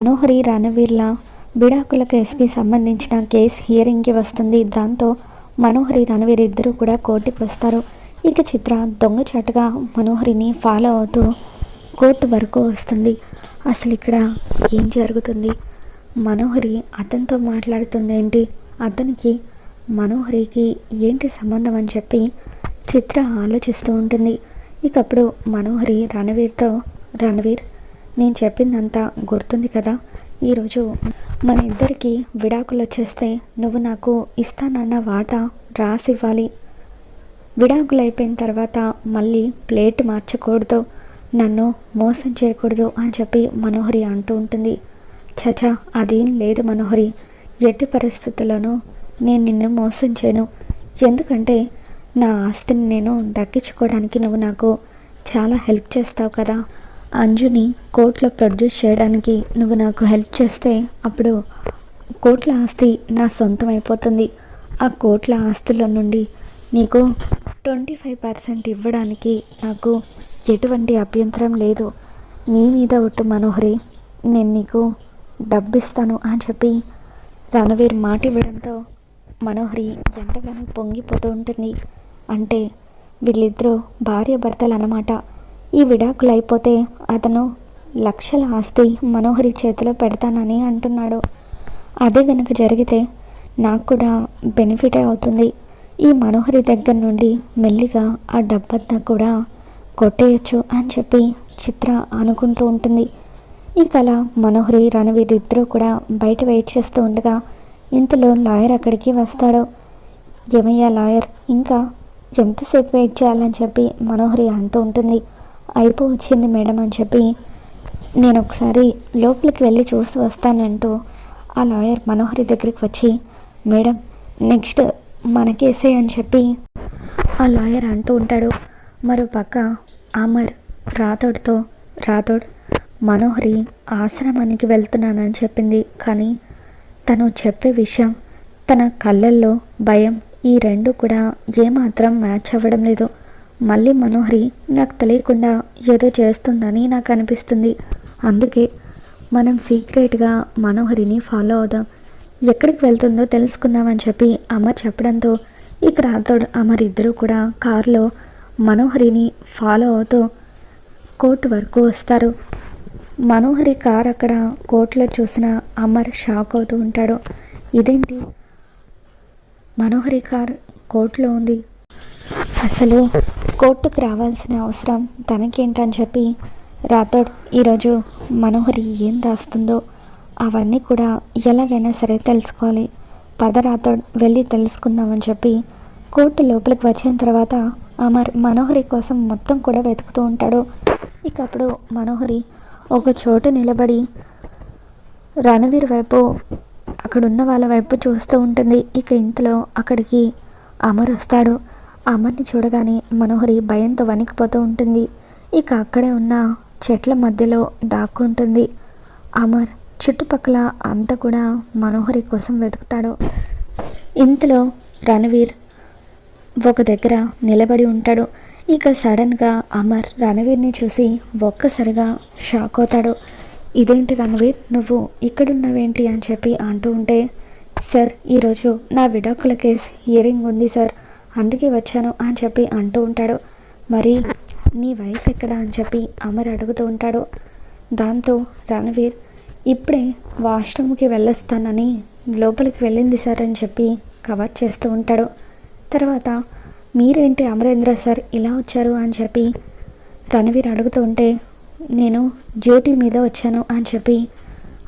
మనోహరి రణవీర్ల విడాకుల కేసుకి సంబంధించిన కేసు హియరింగ్కి వస్తుంది. దాంతో మనోహరి రణవీర్ ఇద్దరు కూడా కోర్టుకి వస్తారు. ఇక చిత్ర దొంగచాటుగా మనోహరిని ఫాలో అవుతూ కోర్టు వరకు వస్తుంది. అసలు ఇక్కడ ఏం జరుగుతుంది? మనోహరి అతనితో మాట్లాడుతుంది ఏంటి? అతనికి మనోహరికి ఏంటి సంబంధం అని చెప్పి చిత్ర ఆలోచిస్తూ ఉంటుంది. ఇకప్పుడు మనోహరి రణవీర్తో రణవీర్ నేను చెప్పిందంతా గుర్తుంది కదా? ఈరోజు మన ఇద్దరికి విడాకులు వచ్చేస్తే నువ్వు నాకు ఇస్తానన్న వాటా రాసివ్వాలి. విడాకులు అయిపోయిన తర్వాత మళ్ళీ ప్లేట్ మార్చకూడదు. నన్ను మోసం చేయకూడదు అని చెప్పి మనోహరి అంటూ ఉంటుంది. చచా అదేం లేదు మనోహరి. ఎట్టి పరిస్థితుల్లోనూ నేను నిన్ను మోసం చేయను. ఎందుకంటే నా ఆస్తిని నేను దక్కించుకోవడానికి నువ్వు నాకు చాలా హెల్ప్ చేస్తావు కదా? అంజుని కోర్టులో ప్రొడ్యూస్ చేయడానికి నువ్వు నాకు హెల్ప్ చేస్తే అప్పుడు కోట్ల ఆస్తి నా సొంతం అయిపోతుంది. ఆ కోట్ల ఆస్తుల నుండి నీకు ట్వంటీ ఫైవ్ పర్సెంట్ ఇవ్వడానికి నాకు ఎటువంటి అభ్యంతరం లేదు. నీ మీద ఒట్టు మనోహరి నేను నీకు డబ్బిస్తాను అని చెప్పి రణవీర్ మాట ఇవ్వడంతో మనోహరి ఎంతగానో పొంగిపోతూ ఉంటుంది. అంటే వీళ్ళిద్దరూ భార్య భర్తలు అన్నమాట ఈ విడాకులు అయిపోతే అతను లక్షల ఆస్తి మనోహరి చేతిలో పెడతానని అంటున్నాడు. అదే గనక జరిగితే నాకు కూడా బెనిఫిటే అవుతుంది. ఈ మనోహరి దగ్గర నుండి మెల్లిగా ఆ డబ్బంతా కూడా కొట్టేయచ్చు అని చెప్పి చిత్ర అనుకుంటూ ఉంటుంది. ఈ కళ మనోహరి రణవీర్ ఇద్దరూ కూడా బయట వెయిట్ చేస్తూ ఉండగా ఇంతలో లాయర్ అక్కడికి వస్తాడు. ఏమయ్యా లాయర్ ఇంకా ఎంతసేపు వెయిట్ చేయాలని చెప్పి మనోహరి అంటూ ఉంటుంది. అయిపో వచ్చింది మేడం అని చెప్పి నేను ఒకసారి లోపలికి వెళ్ళి చూసి వస్తానంటూ ఆ లాయర్ మనోహరి దగ్గరికి వచ్చి మేడం నెక్స్ట్ మన కేసే అని చెప్పి ఆ లాయర్ అంటూ ఉంటాడు. మరో పక్క అమర్ రాథోడ్తో రాథోడ్ మనోహరి ఆశ్రమానికి వెళ్తున్నానని చెప్పింది. కానీ తను చెప్పే విషయం తన కళ్ళల్లో భయం ఈ రెండు కూడా ఏమాత్రం మ్యాచ్ అవ్వడం లేదు. మళ్ళీ మనోహరి నాకు తెలియకుండా ఏదో చేస్తుందని నాకు అనిపిస్తుంది. అందుకే మనం సీక్రెట్గా మనోహరిని ఫాలో అవుదాం. ఎక్కడికి వెళ్తుందో తెలుసుకుందామని చెప్పి అమర్ చెప్పడంతో ఇక రాతోడు అమర్ ఇద్దరు కూడా కారులో మనోహరిని ఫాలో అవుతూ కోర్టు వరకు వస్తారు. మనోహరి కార్ అక్కడ కోర్టులో చూసిన అమర్ షాక్ అవుతూ ఉంటాడు. ఇదేంటి? మనోహరి కార్ కోర్టులో ఉంది. అసలు కోర్టుకు రావాల్సిన అవసరం తనకేంటని చెప్పి రాథోడ్ ఈరోజు మనోహరి ఏం దాస్తుందో అవన్నీ కూడా ఎలాగైనా సరే తెలుసుకోవాలి. పద రాథోడ్ వెళ్ళి తెలుసుకుందామని చెప్పి కోర్టు లోపలికి వచ్చిన తర్వాత అమర్ మనోహరి కోసం మొత్తం కూడా వెతుకుతూ ఉంటాడు. ఇక అప్పుడు మనోహరి ఒక చోట నిలబడి రణవీర్ వైపు అక్కడున్న వాళ్ళ వైపు చూస్తూ ఉంటుంది. ఇక ఇంతలో అక్కడికి అమర్ వస్తాడు. అమర్ని చూడగానే మనోహరి భయంతో వణికిపోతూ ఉంటుంది. ఇక అక్కడే ఉన్న చెట్ల మధ్యలో దాక్కుంటుంది. అమర్ చుట్టుపక్కల అంతా కూడా మనోహరి కోసం వెతుకుతాడు. ఇంతలో రణవీర్ ఒక దగ్గర నిలబడి ఉంటాడు. ఇక సడన్గా అమర్ రణవీర్ని చూసి ఒక్కసారిగా షాక్ అవుతాడు. ఇదేంటి రణవీర్? నువ్వు ఇక్కడున్నావేంటి? అని చెప్పి అంటూ ఉంటే సార్ ఈరోజు నా విడాకుల కేసు హియరింగ్ ఉంది సార్. అందుకే వచ్చాను అని చెప్పి అంటూ ఉంటాడు. మరి నీ వైఫ్ ఎక్కడ అని చెప్పి అమర్ అడుగుతూ ఉంటాడు. దాంతో రణవీర్ ఇప్పుడే వాష్రూమ్కి వెళ్ళొస్తానని లోపలికి వెళ్ళింది సార్ అని చెప్పి కవర్ చేస్తూ ఉంటాడు. తర్వాత మీరేంటి అమరేంద్ర సార్ ఇలా వచ్చారు అని చెప్పి రణవీర్ అడుగుతూ ఉంటే నేను డ్యూటీ మీద వచ్చాను అని చెప్పి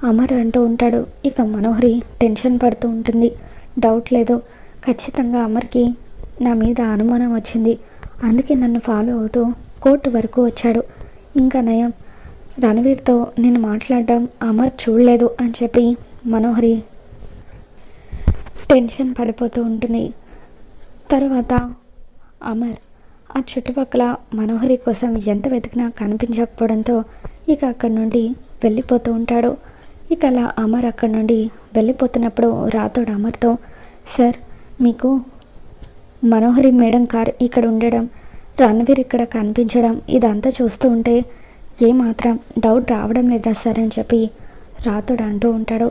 అమర్ అంటూ ఉంటాడు. ఇక మనోహరి టెన్షన్ పడుతూ ఉంటుంది. డౌట్ లేదు. ఖచ్చితంగా అమర్కి నా మీద అనుమానం వచ్చింది. అందుకే నన్ను ఫాలో అవుతూ కోర్టు వరకు వచ్చాడు. ఇంకా నయం రణవీర్తో నేను మాట్లాడడం అమర్ చూడలేదు అని చెప్పి మనోహరి టెన్షన్ పడిపోతూ ఉంటుంది. తర్వాత అమర్ ఆ చుట్టుపక్కల మనోహరి కోసం ఎంత వెతికినా కనిపించకపోవడంతో ఇక అక్కడి నుండి వెళ్ళిపోతూ ఉంటాడు. ఇక అలా అమర్ అక్కడి నుండి వెళ్ళిపోతున్నప్పుడు రాతోడు అమర్తో సార్ మీకు మనోహరి మేడం కార్ ఇక్కడ ఉండడం రణవీర్ ఇక్కడ కనిపించడం ఇదంతా చూస్తూ ఉంటే ఏమాత్రం డౌట్ రావడం లేదా సార్ అని చెప్పి రాతోడు అంటూ ఉంటాడు.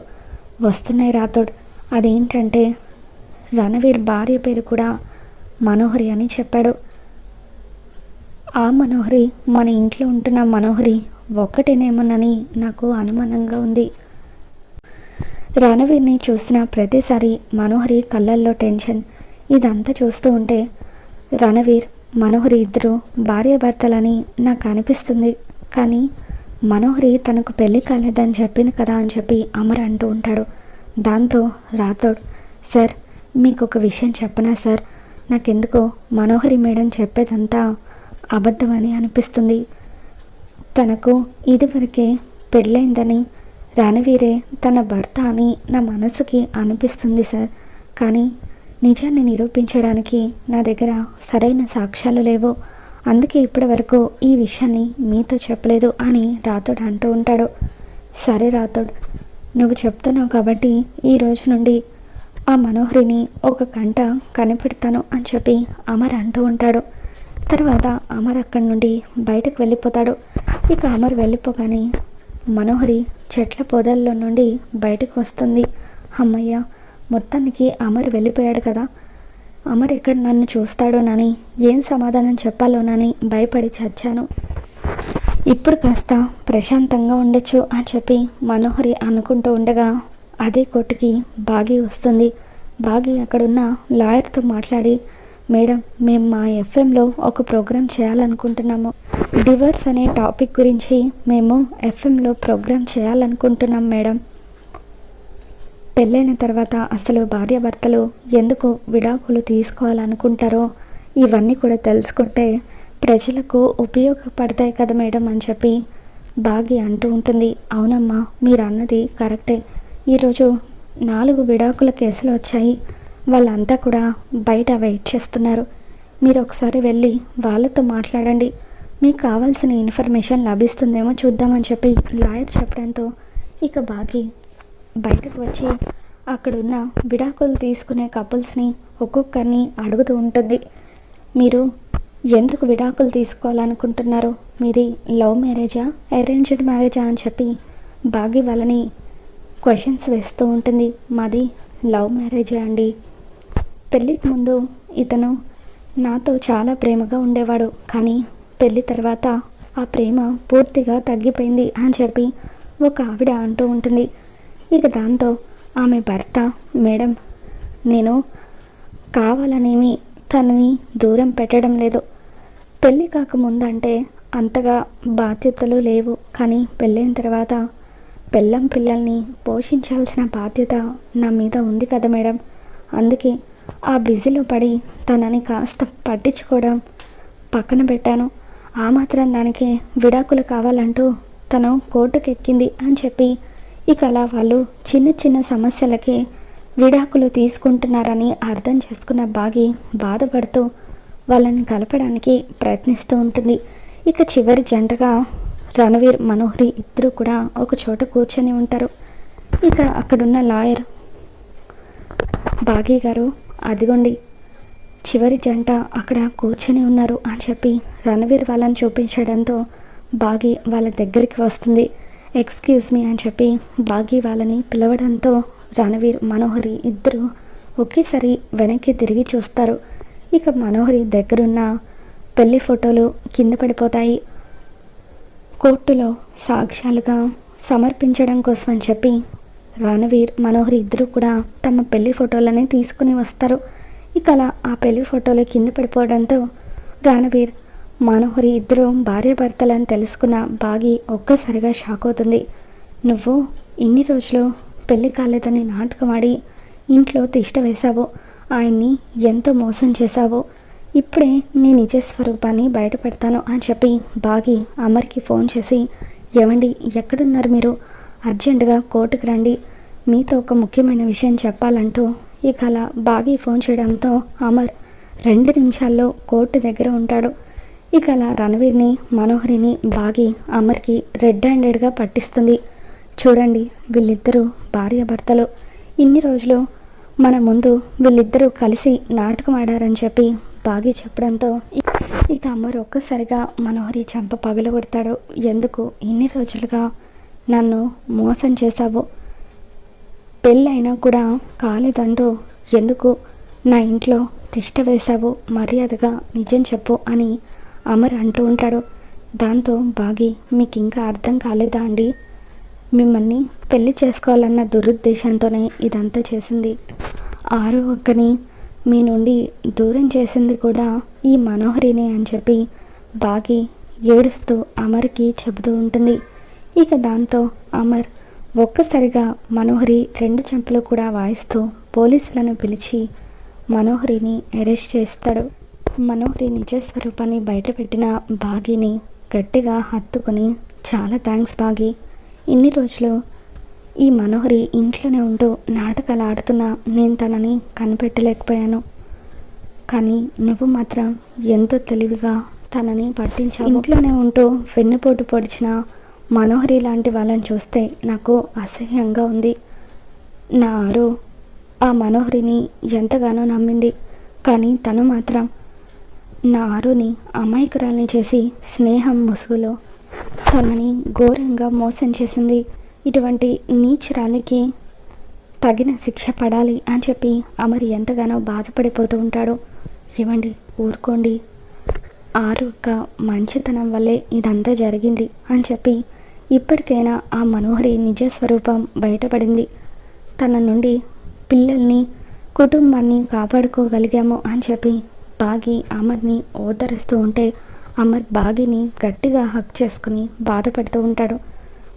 వస్తున్నాయి రాతోడు అదేంటంటే రణవీర్ భార్య పేరు కూడా మనోహరి అని చెప్పాడు. ఆ మనోహరి మన ఇంట్లో ఉంటున్న మనోహరి ఒక్కటేనేమోనని నాకు అనుమానంగా ఉంది. రణవీర్ని చూసిన ప్రతిసారి మనోహరి కళ్ళల్లో టెన్షన్ ఇదంతా చూస్తూ ఉంటే రణవీర్ మనోహరి ఇద్దరు భార్యాభర్తలని నాకు అనిపిస్తుంది. కానీ మనోహరి తనకు పెళ్ళి కాలేదని చెప్పింది కదా అని చెప్పి అమర్ అంటూ ఉంటాడు. దాంతో రాథోడ్ సార్ మీకు ఒక విషయం చెప్పనా సార్? నాకెందుకో మనోహరి మేడం చెప్పేదంతా అబద్ధమని అనిపిస్తుంది. తనకు ఇదివరకే పెళ్ళైందని రణవీరే తన భర్త అని నా మనసుకి అనిపిస్తుంది సార్. కానీ నిజాన్ని నిరూపించడానికి నా దగ్గర సరైన సాక్ష్యాలు లేవు. అందుకే ఇప్పటి వరకు ఈ విషయాన్ని మీతో చెప్పలేదు అని రాతోడు అంటూ ఉంటాడు. సరే రాతోడు నువ్వు చెప్తున్నావు కాబట్టి ఈ రోజు నుండి ఆ మనోహరిని ఒక గంట కనిపెడతాను అని చెప్పి అమర్ అంటూ ఉంటాడు. తర్వాత అమర్ అక్కడి నుండి బయటకు వెళ్ళిపోతాడు. ఇక అమర్ వెళ్ళిపోగానే మనోహరి చెట్ల పొదల్లో నుండి బయటకు వస్తుంది. అమ్మయ్య మొత్తానికి అమర్ వెళ్ళిపోయాడు కదా. అమర్ ఎక్కడ నన్ను చూస్తాడోనని ఏం సమాధానం చెప్పాలోనని భయపడి చచ్చాను. ఇప్పుడు కాస్త ప్రశాంతంగా ఉండొచ్చు అని చెప్పి మనోహరి అనుకుంటూ ఉండగా అదే కోర్టుకి బాగి వస్తుంది. బాగి అక్కడున్న లాయర్తో మాట్లాడి మేడం మేము మా ఎఫ్ఎంలో ఒక ప్రోగ్రాం చేయాలనుకుంటున్నాము. డివర్స్ అనే టాపిక్ గురించి మేము ఎఫ్ఎంలో ప్రోగ్రాం చేయాలనుకుంటున్నాం మేడం. పెళ్ళైన తర్వాత అసలు భార్యాభర్తలు ఎందుకు విడాకులు తీసుకోవాలనుకుంటారో ఇవన్నీ కూడా తెలుసుకుంటే ప్రజలకు ఉపయోగపడతాయి కదా మేడం అని చెప్పి బాగి అంటూ ఉంటుంది. అవునమ్మా మీరు అన్నది కరెక్టే. ఈరోజు నాలుగు విడాకుల కేసులు వచ్చాయి. వాళ్ళంతా కూడా బయట వెయిట్ చేస్తున్నారు. మీరు ఒకసారి వెళ్ళి వాళ్ళతో మాట్లాడండి. మీకు కావాల్సిన ఇన్ఫర్మేషన్ లభిస్తుందేమో చూద్దామని చెప్పి లాయర్ చెప్పడంతో ఇక బాగి బయటకు వచ్చి అక్కడున్న విడాకులు తీసుకునే కపుల్స్ని ఒక్కొక్కరిని అడుగుతూ ఉంటుంది. మీరు ఎందుకు విడాకులు తీసుకోవాలనుకుంటున్నారు? మీది లవ్ మ్యారేజా? అరేంజ్డ్ మ్యారేజా అని చెప్పి బాగి వాళ్ళని క్వశ్చన్స్ వేస్తూ ఉంటుంది. మాది లవ్ మ్యారేజే అండి. పెళ్ళికి ముందు ఇతను నాతో చాలా ప్రేమగా ఉండేవాడు. కానీ పెళ్ళి తర్వాత ఆ ప్రేమ పూర్తిగా తగ్గిపోయింది అని చెప్పి ఒక ఆవిడ అంటూ ఉంటుంది. ఇక దాంతో ఆమె భర్త మేడం నేను కావాలనేమి తనని దూరం పెట్టడం లేదు. పెళ్ళి కాకముందంటే అంతగా బాధ్యతలు లేవు. కానీ పెళ్ళైన తర్వాత పెళ్ళం పిల్లల్ని పోషించాల్సిన బాధ్యత నా మీద ఉంది కదా మేడం. అందుకే ఆ బిజీలో పడి తనని కాస్త పట్టించుకోవడం పక్కన పెట్టాను. ఆ మాత్రం దానికి విడాకులు కావాలంటూ తను కోర్టుకెక్కింది అని చెప్పి ఇక అలా వాళ్ళు చిన్న చిన్న సమస్యలకి విడాకులు తీసుకుంటున్నారని అర్థం చేసుకున్న బాగి బాధపడుతూ వాళ్ళని కలపడానికి ప్రయత్నిస్తూ ఉంటుంది. ఇక చివరి జంటగా రణవీర్ మనోహరి ఇద్దరు కూడా ఒక చోట కూర్చొని ఉంటారు. ఇక అక్కడున్న లాయర్ బాగీ గారు అదిగోండి చివరి జంట అక్కడ కూర్చొని ఉన్నారు అని చెప్పి రణవీర్ వాళ్ళని చూపించడంతో బాగి వాళ్ళ దగ్గరికి వస్తుంది. ఎక్స్క్యూజ్ మీ అని చెప్పి బాగి వాళ్ళని పిలవడంతో రణవీర్ మనోహరి ఇద్దరు ఒకేసారి వెనక్కి తిరిగి చూస్తారు. ఇక మనోహరి దగ్గరున్న పెళ్ళి ఫోటోలు కింద పడిపోతాయి. కోర్టులో సాక్ష్యాలుగా సమర్పించడం కోసం అని చెప్పి రణవీర్ మనోహరి ఇద్దరు కూడా తమ పెళ్ళి ఫోటోలని తీసుకుని వస్తారు. ఇక అలా ఆ పెళ్ళి ఫోటోలు కింద పడిపోవడంతో రణవీర్ మనోహరి ఇద్దరు భార్యాభర్తలని తెలుసుకున్న బాగి ఒక్కసారిగా షాక్ అవుతుంది. నువ్వు ఇన్ని రోజులు పెళ్ళి కాలేదని నాటకం ఆడి ఇంట్లో తిష్ట వేశావు. ఆయన్ని ఎంతో మోసం చేశావు. ఇప్పుడే నీ నిజ స్వరూపాన్ని బయటపెడతాను అని చెప్పి బాగి అమర్కి ఫోన్ చేసి ఏమండి ఎక్కడున్నారు మీరు? అర్జెంటుగా కోర్టుకు రండి. మీతో ఒక ముఖ్యమైన విషయం చెప్పాలంటూ ఇక అలా బాగి ఫోన్ చేయడంతో అమర్ రెండు నిమిషాల్లో కోర్టు దగ్గర ఉంటాడు. ఇక అలా రణవీర్ని మనోహరిని బాగి అమర్కి రెడ్ హ్యాండెడ్గా పట్టిస్తుంది. చూడండి వీళ్ళిద్దరూ భార్యాభర్తలు. ఇన్ని రోజులు మన ముందు వీళ్ళిద్దరూ కలిసి నాటకం ఆడారని చెప్పి బాగి చెప్పడంతో ఇక అమర్ ఒక్కసారిగా మనోహరి చెంప పగలగొడతాడు ఎందుకు? ఇన్ని రోజులుగా నన్ను మోసం చేశావు. పెళ్ళైనా కూడా కాలేదంటూ ఎందుకు నా ఇంట్లో తిష్ట వేశావు? మర్యాదగా నిజం చెప్పు అని అమర్ అంటూ ఉంటాడు. దాంతో బాగి మీకు ఇంకా అర్థం కాలేదా అండి? మిమ్మల్ని పెళ్ళి చేసుకోవాలన్న దురుద్దేశంతోనే ఇదంతా చేసింది. ఆరు ఒక్కని మీ నుండి దూరం చేసింది కూడా ఈ మనోహరినే అని చెప్పి బాగి ఏడుస్తూ అమర్కి చెబుతూ ఉంటుంది. ఇక దాంతో అమర్ ఒక్కసారిగా మనోహరి రెండు చెంపలు కూడా వాయిస్తూ పోలీసులను పిలిచి మనోహరిని అరెస్ట్ చేస్తాడు. మనోహరి నిజ స్వరూపాన్ని బయటపెట్టిన బాగిని గట్టిగా హత్తుకొని చాలా థ్యాంక్స్ బాగి ఇన్ని రోజులు ఈ మనోహరి ఇంట్లోనే ఉంటూ నాటకాలు ఆడుతున్నా నేను తనని కనిపెట్టలేకపోయాను. కానీ నువ్వు మాత్రం ఎంతో తెలివిగా తనని పట్టించావు. ఇంట్లోనే ఉంటూ వెన్నుపోటు పొడిచిన మనోహరి లాంటి వాళ్ళని చూస్తే నాకు అసహ్యంగా ఉంది. నా ఆరు ఆ మనోహరిని ఎంతగానో నమ్మింది. కానీ తను మాత్రం నా ఆరుని అమాయకురాల్ని చేసి స్నేహం ముసుగులో తనని ఘోరంగా మోసం చేసింది. ఇటువంటి నీచురాలికి తగిన శిక్ష పడాలి అని చెప్పి అమర్ ఎంతగానో బాధపడిపోతూ ఉంటాడు. ఏమండి ఊరుకోండి. ఆరు యొక్క మంచితనం వల్లే ఇదంతా జరిగింది అని చెప్పి ఇప్పటికైనా ఆ మనోహరి నిజ స్వరూపం బయటపడింది. తన నుండి పిల్లల్ని కుటుంబాన్ని కాపాడుకోగలిగాము అని చెప్పి బాగి అమర్ని ఓదరుస్తూ ఉంటే అమర్ బాగిని గట్టిగా హక్ చేసుకుని బాధపడుతూ ఉంటాడు.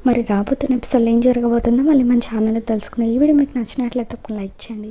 మరి రాబోతున్న ఎపిసోడ్లో ఏం జరగబోతుందో మళ్ళీ మన ఛానల్లో తెలుసుకుందాం. ఈ వీడియో మీకు నచ్చినట్లయితే ఒక లైక్ చేయండి.